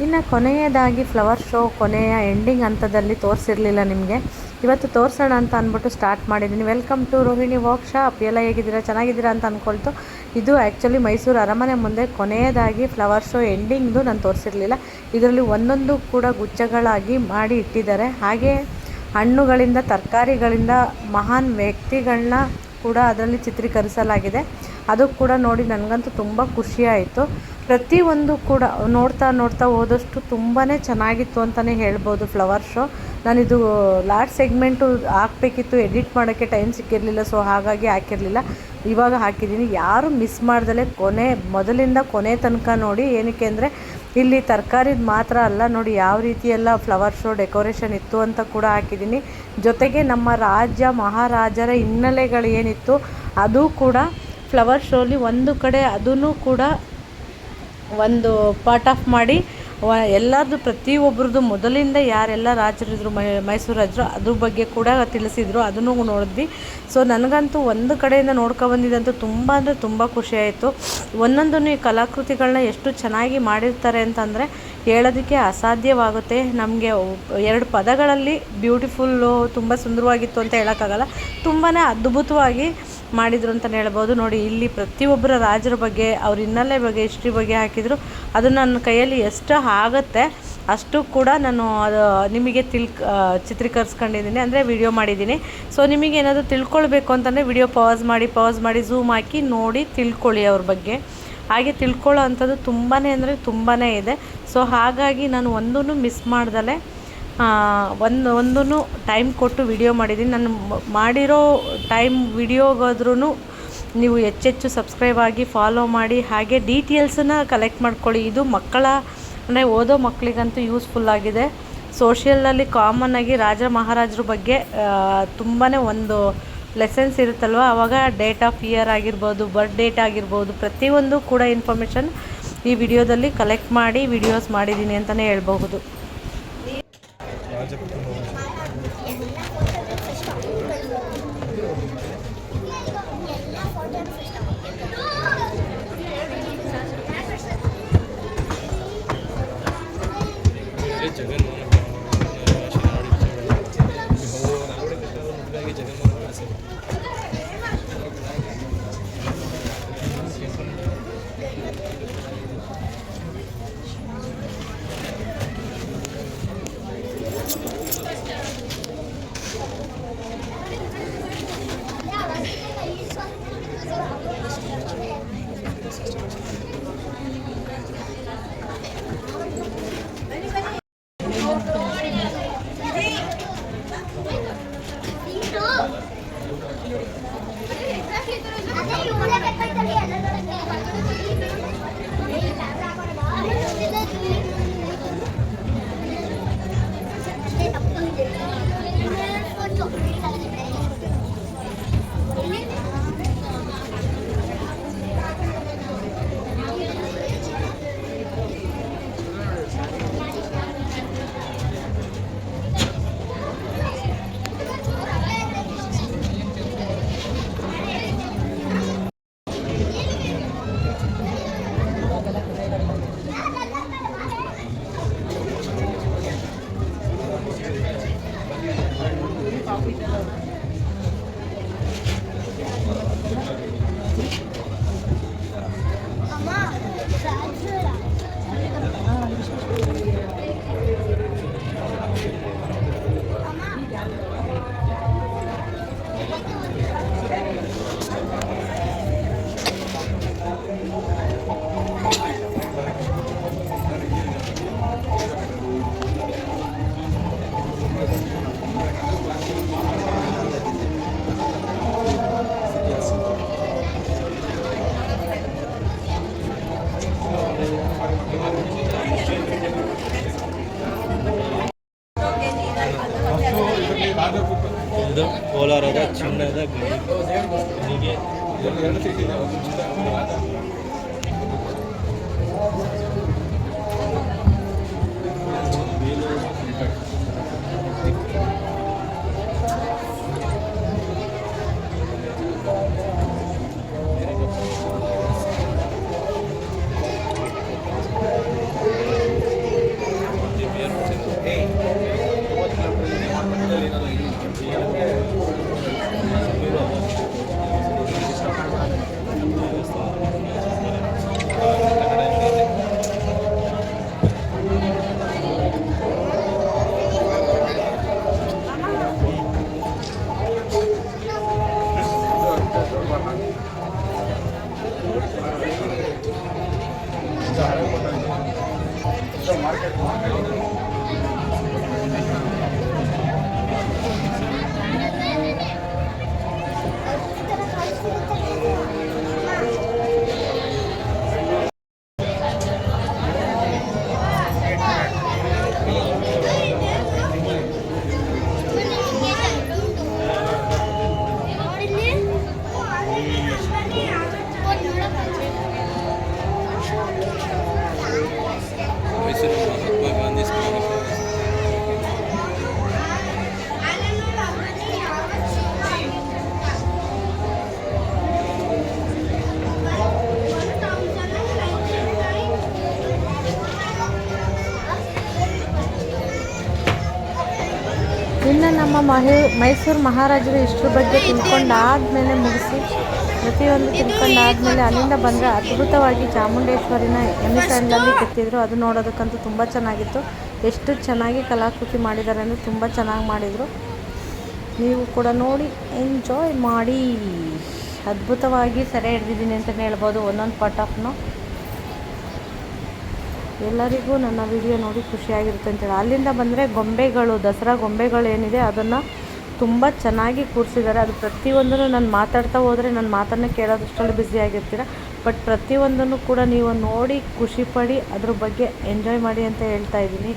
ಇನ್ನು ಕೊನೆಯದಾಗಿ flower show ಕೊನೆಯ ಎಂಡಿಂಗ್ ಹಂತದಲ್ಲಿ ತೋರಿಸಿರಲಿಲ್ಲ ನಿಮಗೆ. ಇವತ್ತು ತೋರಿಸೋಣ ಅಂತ ಅಂದ್ಬಿಟ್ಟು ಸ್ಟಾರ್ಟ್ ಮಾಡಿದ್ದೀನಿ welcome to Rohini walk shop ಎಲ್ಲ ಹೇಗಿದ್ದೀರಾ? ಚೆನ್ನಾಗಿದ್ದೀರಾ ಅಂತ ಅಂದ್ಕೊಳ್ತು ಇದು ಆ್ಯಕ್ಚುಲಿ ಮೈಸೂರು ಅರಮನೆ ಮುಂದೆ ಕೊನೆಯದಾಗಿ ಫ್ಲವರ್ ಶೋ ಎಂಡಿಂಗ್ದು ನಾನು ತೋರಿಸಿರಲಿಲ್ಲ. ಇದರಲ್ಲಿ ಒಂದೊಂದು ಕೂಡ ಗುಚ್ಛಗಳಾಗಿ ಮಾಡಿ ಇಟ್ಟಿದ್ದಾರೆ. ಹಾಗೆ ಹಣ್ಣುಗಳಿಂದ, ತರಕಾರಿಗಳಿಂದ ಮಹಾನ್ ವ್ಯಕ್ತಿಗಳನ್ನ ಕೂಡ ಅದರಲ್ಲಿ ಚಿತ್ರೀಕರಿಸಲಾಗಿದೆ. ಅದು ಕೂಡ ನೋಡಿ ನನಗಂತೂ ತುಂಬ ಖುಷಿಯಾಯಿತು ಪ್ರತಿಯೊಂದು ಕೂಡ ನೋಡ್ತಾ ನೋಡ್ತಾ ಹೋದಷ್ಟು ತುಂಬಾ ಚೆನ್ನಾಗಿತ್ತು ಅಂತಲೇ ಹೇಳ್ಬೋದು ಫ್ಲವರ್ ಶೋ ನಾನಿದು ಲಾಸ್ಟ್ ಸೆಗ್ಮೆಂಟು ಹಾಕಬೇಕಿತ್ತು ಎಡಿಟ್ ಮಾಡೋಕ್ಕೆ ಟೈಮ್ ಸಿಕ್ಕಿರಲಿಲ್ಲ ಸೊ ಹಾಗಾಗಿ ಹಾಕಿರಲಿಲ್ಲ. ಇವಾಗ ಹಾಕಿದ್ದೀನಿ. ಯಾರು ಮಿಸ್ ಮಾಡ್ದಲೇ ಕೊನೆ, ಮೊದಲಿಂದ ಕೊನೆ ತನಕ ನೋಡಿ ಏನಕ್ಕೆ ಅಂದರೆ, ಇಲ್ಲಿ ತರಕಾರಿದು ಮಾತ್ರ ಅಲ್ಲ, ನೋಡಿ ಯಾವ ರೀತಿಯೆಲ್ಲ ಫ್ಲವರ್ ಶೋ ಡೆಕೋರೇಷನ್ ಇತ್ತು ಅಂತ ಕೂಡ ಹಾಕಿದ್ದೀನಿ. ಜೊತೆಗೆ ನಮ್ಮ ರಾಜ್ಯ ಮಹಾರಾಜರ ಹಿನ್ನೆಲೆಗಳು ಏನಿತ್ತು ಅದು ಕೂಡ ಫ್ಲವರ್ ಶೋಲಿ ಒಂದು ಕಡೆ ಅದೂ ಕೂಡ ಒಂದು ಪಾರ್ಟ್ ಆಫ್ ಮಾಡಿ, ವ, ಎಲ್ಲರದು ಪ್ರತಿಯೊಬ್ಬರದ್ದು ಮೊದಲಿಂದ ಯಾರೆಲ್ಲ ರಾಜರಿದ್ರು, ಮೈ, ಮೈಸೂರು ರಾಜರು, ಅದ್ರ ಬಗ್ಗೆ ಕೂಡ ತಿಳಿಸಿದ್ರು, ಅದನ್ನು ನೋಡಿದ್ವಿ. ಸೊ ನನಗಂತೂ ಒಂದು ಕಡೆಯಿಂದ ನೋಡ್ಕೊಬಂದಿದ್ದಂತೂ ತುಂಬ ಅಂದರೆ ತುಂಬ ಖುಷಿಯಾಯಿತು ಒಂದೊಂದನ್ನು ಈ ಕಲಾಕೃತಿಗಳನ್ನ ಎಷ್ಟು ಚೆನ್ನಾಗಿ ಮಾಡಿರ್ತಾರೆ ಅಂತಂದರೆ ಹೇಳೋದಕ್ಕೆ ಅಸಾಧ್ಯವಾಗುತ್ತೆ. ನಮಗೆ ಎರಡು ಪದಗಳಲ್ಲಿ ಬ್ಯೂಟಿಫುಲ್ಲು ತುಂಬ ಸುಂದರವಾಗಿತ್ತು ಅಂತ ಹೇಳೋಕ್ಕಾಗಲ್ಲ. ತುಂಬಾ ಅದ್ಭುತವಾಗಿ ಮಾಡಿದರು ಅಂತಲೇ ಹೇಳ್ಬೋದು. ನೋಡಿ, ಇಲ್ಲಿ ಪ್ರತಿಯೊಬ್ಬರ ರಾಜರ ಬಗ್ಗೆ, ಅವ್ರ ಹಿನ್ನೆಲೆ ಬಗ್ಗೆ ಹಿಸ್ಟ್ರಿ ಬಗ್ಗೆ ಹಾಕಿದರು. ಅದು ನನ್ನ ಕೈಯಲ್ಲಿ ಎಷ್ಟು ಆಗುತ್ತೆ. ಅಷ್ಟು ಕೂಡ ನಾನು ಅದು ನಿಮಗೆ ತಿಳ್ಕ ಚಿತ್ರೀಕರಿಸ್ಕೊಂಡಿದ್ದೀನಿ. ಅಂದರೆ ವಿಡಿಯೋ ಮಾಡಿದ್ದೀನಿ. ಸೊ ನಿಮಗೆ ಏನಾದರೂ ತಿಳ್ಕೊಳ್ಬೇಕು ಅಂತಂದರೆ ವಿಡಿಯೋ ಪಾಸ್ ಮಾಡಿ ಪಾಸ್ ಮಾಡಿ ಝೂಮ್ ಹಾಕಿ ನೋಡಿ ತಿಳ್ಕೊಳ್ಳಿ ಅವ್ರ ಬಗ್ಗೆ. ಹಾಗೆ ತಿಳ್ಕೊಳ್ಳೋ ಅಂಥದ್ದು ತುಂಬಾ ಅಂದರೆ ತುಂಬಾ ಇದೆ. ಸೊ ಹಾಗಾಗಿ ನಾನು ಒಂದೂ ಮಿಸ್ ಮಾಡ್ದಲೇ ಒಂದು ಒಂದೂ ಟೈಮ್ ಕೊಟ್ಟು ವಿಡಿಯೋ ಮಾಡಿದ್ದೀನಿ. ನಾನು ಮಾಡಿರೋ ಟೈಮ್ ವಿಡಿಯೋಗಾದ್ರೂ ನೀವು ಹೆಚ್ಚೆಚ್ಚು ಸಬ್ಸ್ಕ್ರೈಬ್ ಆಗಿ ಫಾಲೋ ಮಾಡಿ, ಹಾಗೆ ಡೀಟೇಲ್ಸನ್ನು ಕಲೆಕ್ಟ್ ಮಾಡ್ಕೊಳ್ಳಿ. ಇದು ಮಕ್ಕಳ, ಅಂದರೆ ಓದೋ ಮಕ್ಕಳಿಗಂತೂ ಯೂಸ್ಫುಲ್ ಆಗಿದೆ. ಸೋಷಿಯಲಲ್ಲಿ ಕಾಮನ್ ಆಗಿ ರಾಜ ಮಹಾರಾಜರ ಬಗ್ಗೆ ತುಂಬಾ ಒಂದು ಲೆಸನ್ಸ್ ಇರುತ್ತಲ್ವ? ಆವಾಗ ಡೇಟ್ ಆಫ್ ಇಯರ್ ಆಗಿರ್ಬೋದು ಬರ್ತ್ ಡೇಟ್ ಆಗಿರ್ಬೋದು, ಪ್ರತಿಯೊಂದು ಕೂಡ ಇನ್ಫಾರ್ಮೇಷನ್ ಈ ವಿಡಿಯೋದಲ್ಲಿ ಕಲೆಕ್ಟ್ ಮಾಡಿ ವಿಡಿಯೋಸ್ ಮಾಡಿದ್ದೀನಿ ಅಂತಲೇ ಹೇಳ್ಬಹುದು. und dann Fisch dabei. ಮಹಿ, ಮೈಸೂರು ಮಹಾರಾಜರು ಇಷ್ಟರ ಬಗ್ಗೆ ತಿಳ್ಕೊಂಡಾದ್ಮೇಲೆ ಮುಗಿಸಿ, ಪ್ರತಿಯೊಂದು ತಿಳ್ಕೊಂಡಾದ್ಮೇಲೆ ಅಲ್ಲಿಂದ ಬಂದರೆ ಅದ್ಭುತವಾಗಿ ಚಾಮುಂಡೇಶ್ವರಿನ ಎಮಿಸ್ಯಾಂಡಲ್ಲಿ ಕೆತ್ತಿದ್ರು. ಅದು ನೋಡೋದಕ್ಕಂತೂ ತುಂಬ ಚೆನ್ನಾಗಿತ್ತು. ಎಷ್ಟು ಚೆನ್ನಾಗಿ ಕಲಾಕೃತಿ ಮಾಡಿದ್ದಾರೆ ಅಂದರೆ ತುಂಬ ಚೆನ್ನಾಗಿ ಮಾಡಿದರು. ನೀವು ಕೂಡ ನೋಡಿ ಎಂಜಾಯ್ ಮಾಡಿ. ಅದ್ಭುತವಾಗಿ ಸೆರೆ ಹಿಡಿದಿದ್ದೀನಿ ಅಂತಲೇ ಹೇಳ್ಬೋದು ಒಂದೊಂದು ಪಾರ್ಟ್ ಆಫ್ನು ಎಲ್ಲರಿಗೂ ನನ್ನ ವಿಡಿಯೋ ನೋಡಿ ಖುಷಿಯಾಗಿರುತ್ತೆ ಅಂತೇಳಿ. ಅಲ್ಲಿಂದ ಬಂದರೆ ಗೊಂಬೆಗಳು, ದಸರಾ ಗೊಂಬೆಗಳು ಏನಿದೆ, ಅದನ್ನು ತುಂಬ ಚೆನ್ನಾಗಿ ಕೂರಿಸಿದ್ದಾರೆ. ಅದು ಪ್ರತಿಯೊಂದನ್ನು ನಾನು ಮಾತಾಡ್ತಾ ಹೋದರೆ ನನ್ನ ಮಾತನ್ನು ಕೇಳೋದಷ್ಟರಲ್ಲಿ ಬ್ಯುಸಿಯಾಗಿರ್ತೀರ ಬಟ್ ಪ್ರತಿಯೊಂದನ್ನು ಕೂಡ ನೀವು ನೋಡಿ ಖುಷಿಪಡಿ ಅದ್ರ ಬಗ್ಗೆ ಎಂಜಾಯ್ ಮಾಡಿ ಅಂತ ಹೇಳ್ತಾ ಇದ್ದೀನಿ.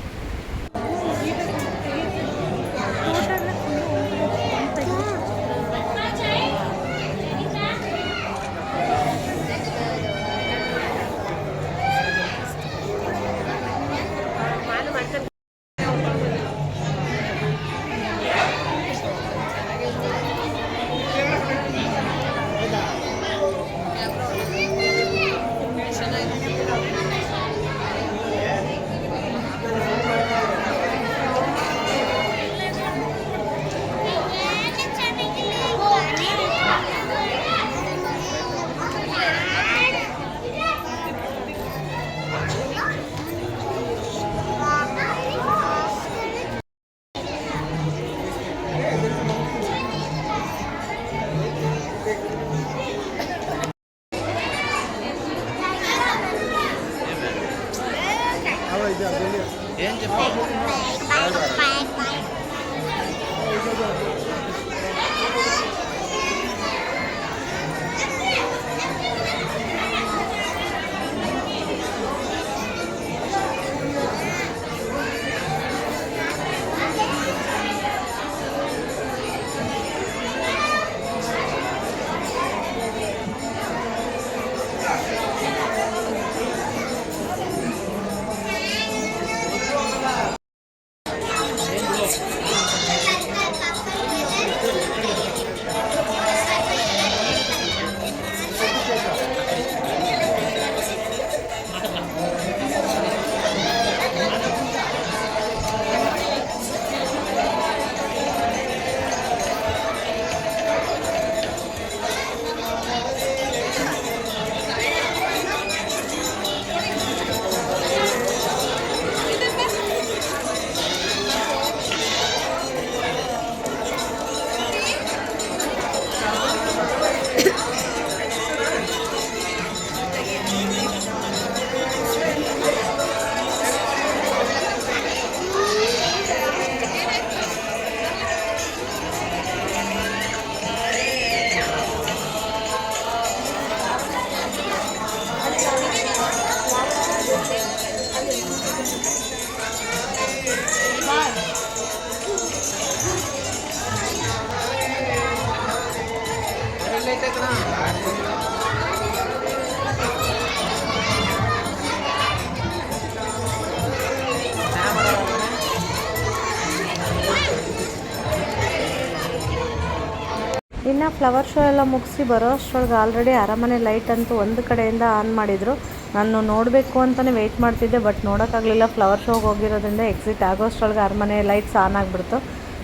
ಇನ್ನು ಫ್ಲವರ್ ಶೋ ಎಲ್ಲ ಮುಗಿಸಿ ಬರೋ ಅಷ್ಟರೊಳಗೆ ಆಲ್ರೆಡಿ ಅರಮನೆ ಲೈಟ್ ಅಂತೂ ಒಂದು ಕಡೆಯಿಂದ ಆನ್ ಮಾಡಿದರು. ನಾನು ನೋಡಬೇಕು ಅಂತಲೇ ವೆಯ್ಟ್ ಮಾಡ್ತಿದ್ದೆ ಬಟ್ ನೋಡೋಕ್ಕಾಗಲಿಲ್ಲ. ಫ್ಲವರ್ ಶೋಗೆ ಹೋಗಿರೋದ್ರಿಂದ ಎಕ್ಸಿಟ್ ಆಗೋಷ್ಟರೊಳಗೆ ಅರಮನೆ ಲೈಟ್ಸ್ ಆನ್ ಆಗಿಬಿಡ್ತು.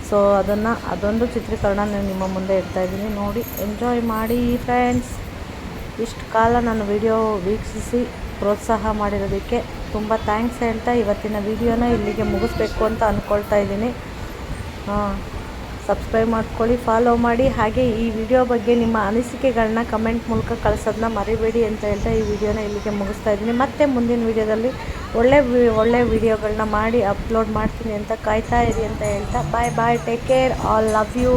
ಸೊ ಅದನ್ನು, ಅದೊಂದು ಚಿತ್ರೀಕರಣ ನಾನು ನಿಮ್ಮ ಮುಂದೆ ಇಡ್ತಾ ಇದ್ದೀನಿ. ನೋಡಿ ಎಂಜಾಯ್ ಮಾಡಿ ಫ್ರೆಂಡ್ಸ್ ಇಷ್ಟು ಕಾಲ ನಾನು ವಿಡಿಯೋ ವೀಕ್ಷಿಸಿ ಪ್ರೋತ್ಸಾಹ ಮಾಡಿರೋದಕ್ಕೆ ತುಂಬ ಥ್ಯಾಂಕ್ಸ್ ಹೇಳ್ತಾ ಇವತ್ತಿನ ವಿಡಿಯೋನ ಇಲ್ಲಿಗೆ ಮುಗಿಸ್ಬೇಕು ಅಂತ ಅಂದ್ಕೊಳ್ತಾ ಇದ್ದೀನಿ. ಸಬ್ಸ್ಕ್ರೈಬ್ ಮಾಡ್ಕೊಳ್ಳಿ ಫಾಲೋ ಮಾಡಿ. ಹಾಗೆ ಈ ವಿಡಿಯೋ ಬಗ್ಗೆ ನಿಮ್ಮ ಅನಿಸಿಕೆಗಳನ್ನ ಕಮೆಂಟ್ ಮೂಲಕ ಕಳಿಸೋದನ್ನ ಮರಿಬೇಡಿ ಅಂತ ಹೇಳ್ತಾ ಈ ವಿಡಿಯೋನ ಇಲ್ಲಿಗೆ ಮುಗಿಸ್ತಾ ಇದ್ದೀನಿ. ಮತ್ತೆ ಮುಂದಿನ ವಿಡಿಯೋದಲ್ಲಿ ಒಳ್ಳೆ ಒಳ್ಳೆ ವಿಡಿಯೋಗಳನ್ನ ಮಾಡಿ ಅಪ್ಲೋಡ್ ಮಾಡ್ತೀನಿ ಅಂತ ಕಾಯ್ತಾ ಇರಿ ಅಂತ ಹೇಳ್ತಾ. Bye bye take care all love you